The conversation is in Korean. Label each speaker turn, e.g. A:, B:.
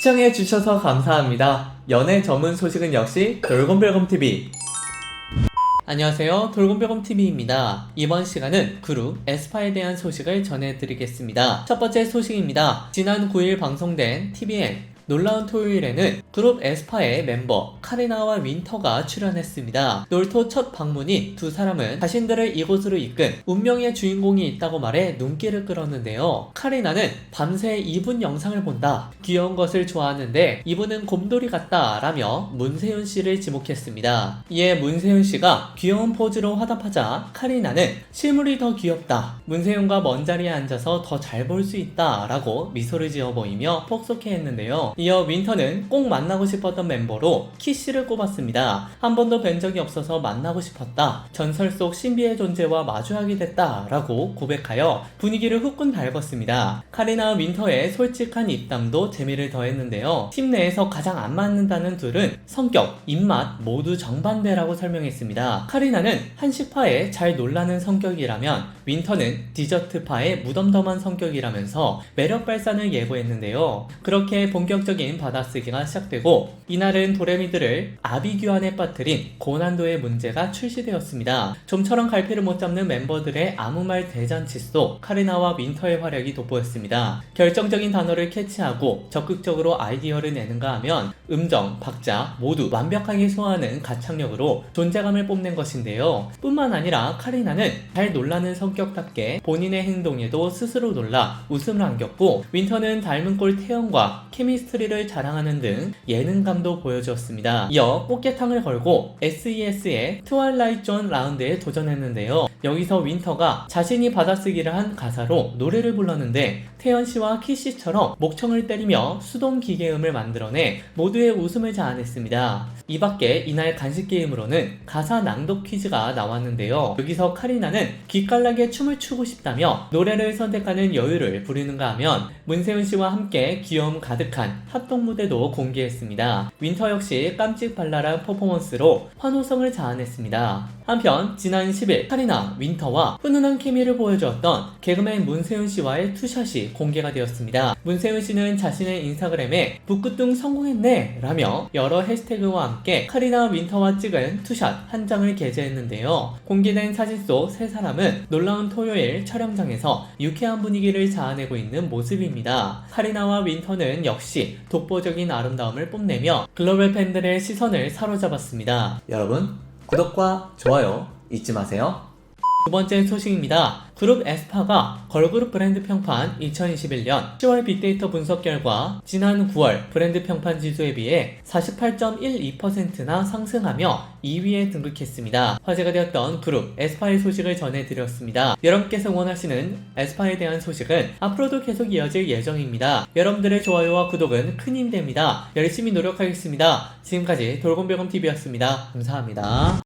A: 시청해 주셔서 감사합니다. 연애 전문 소식은 역시 돌곰별곰TV. 안녕하세요. 돌곰별곰TV입니다. 이번 시간은 그룹 에스파에 대한 소식을 전해드리겠습니다. 첫 번째 소식입니다. 지난 9일 방송된 TVN 놀라운 토요일에는 그룹 에스파의 멤버 카리나와 윈터가 출연했습니다. 놀토 첫 방문인 두 사람은 자신들을 이곳으로 이끈 운명의 주인공이 있다고 말해 눈길을 끌었는데요. 카리나는 밤새 이분 영상을 본다. 귀여운 것을 좋아하는데 이분은 곰돌이 같다. 라며 문세윤 씨를 지목했습니다. 이에 문세윤 씨가 귀여운 포즈로 화답하자 카리나는 실물이 더 귀엽다. 문세윤과 먼 자리에 앉아서 더 잘 볼 수 있다. 라고 미소를 지어 보이며 폭소케 했는데요. 이어 윈터는 꼭 만나고 싶었던 멤버로 키씨를 꼽았습니다. 한 번도 뵌 적이 없어서 만나고 싶었다. 전설 속 신비의 존재와 마주하게 됐다. 라고 고백하여 분위기를 후끈 달궜습니다. 카리나 윈터의 솔직한 입담도 재미를 더했는데요. 팀 내에서 가장 안 맞는다는 둘은 성격, 입맛 모두 정반대라고 설명했습니다. 카리나는 한식파에 잘 놀라는 성격이라면 윈터는 디저트파의 무덤덤한 성격이라면서 매력 발산을 예고했는데요. 그렇게 본격적 인 받아쓰기가 시작되고 이날은 도레미들을 아비규환에 빠뜨린 고난도의 문제가 출시되었습니다. 좀처럼 갈피를 못 잡는 멤버들의 아무 말 대잔치 속 카리나와 윈터의 활약이 돋보였습니다. 결정적인 단어를 캐치하고 적극적으로 아이디어를 내는가 하면 음정, 박자 모두 완벽하게 소화하는 가창력으로 존재감을 뽐낸 것인데요. 뿐만 아니라 카리나는 잘 놀라는 성격답게 본인의 행동에도 스스로 놀라 웃음을 안겼고 윈터는 닮은 꼴 태연과 케미스트 리를 자랑하는 등 예능감도 보여주었습니다. 이어 꽃게탕을 걸고 SES의 트와일라이트 존 라운드에 도전했는데요. 여기서 윈터가 자신이 받아쓰기를 한 가사로 노래를 불렀는데 태연 씨와 키 씨처럼 목청을 때리며 수동 기계음을 만들어내 모두의 웃음을 자아냈습니다. 이 밖에 이날 간식 게임으로는 가사 낭독 퀴즈가 나왔는데요. 여기서 카리나는 기깔나게 춤을 추고 싶다며 노래를 선택하는 여유를 부리는가 하면 문세윤 씨와 함께 귀여움 가득한 합동 무대도 공개했습니다. 윈터 역시 깜찍 발랄한 퍼포먼스로 환호성을 자아냈습니다. 한편 지난 10일 카리나 윈터와 훈훈한 케미를 보여주었던 개그맨 문세윤 씨와의 투샷이 공개가 되었습니다. 문세윤 씨는 자신의 인스타그램에 북구뚱 성공했네 라며 여러 해시태그와 함께 카리나 윈터와 찍은 투샷 한 장을 게재했는데요. 공개된 사진 속 세 사람은 놀라운 토요일 촬영장에서 유쾌한 분위기를 자아내고 있는 모습입니다. 카리나와 윈터는 역시 독보적인 아름다움을 뽐내며 글로벌 팬들의 시선을 사로잡았습니다. 여러분 구독과 좋아요 잊지 마세요. 두 번째 소식입니다. 그룹 에스파가 걸그룹 브랜드 평판 2021년 10월 빅데이터 분석 결과 지난 9월 브랜드 평판 지수에 비해 48.12%나 상승하며 2위에 등극했습니다. 화제가 되었던 그룹 에스파의 소식을 전해드렸습니다. 여러분께서 원하시는 에스파에 대한 소식은 앞으로도 계속 이어질 예정입니다. 여러분들의 좋아요와 구독은 큰 힘이 됩니다. 열심히 노력하겠습니다. 지금까지 돌곰별곰TV였습니다. 감사합니다.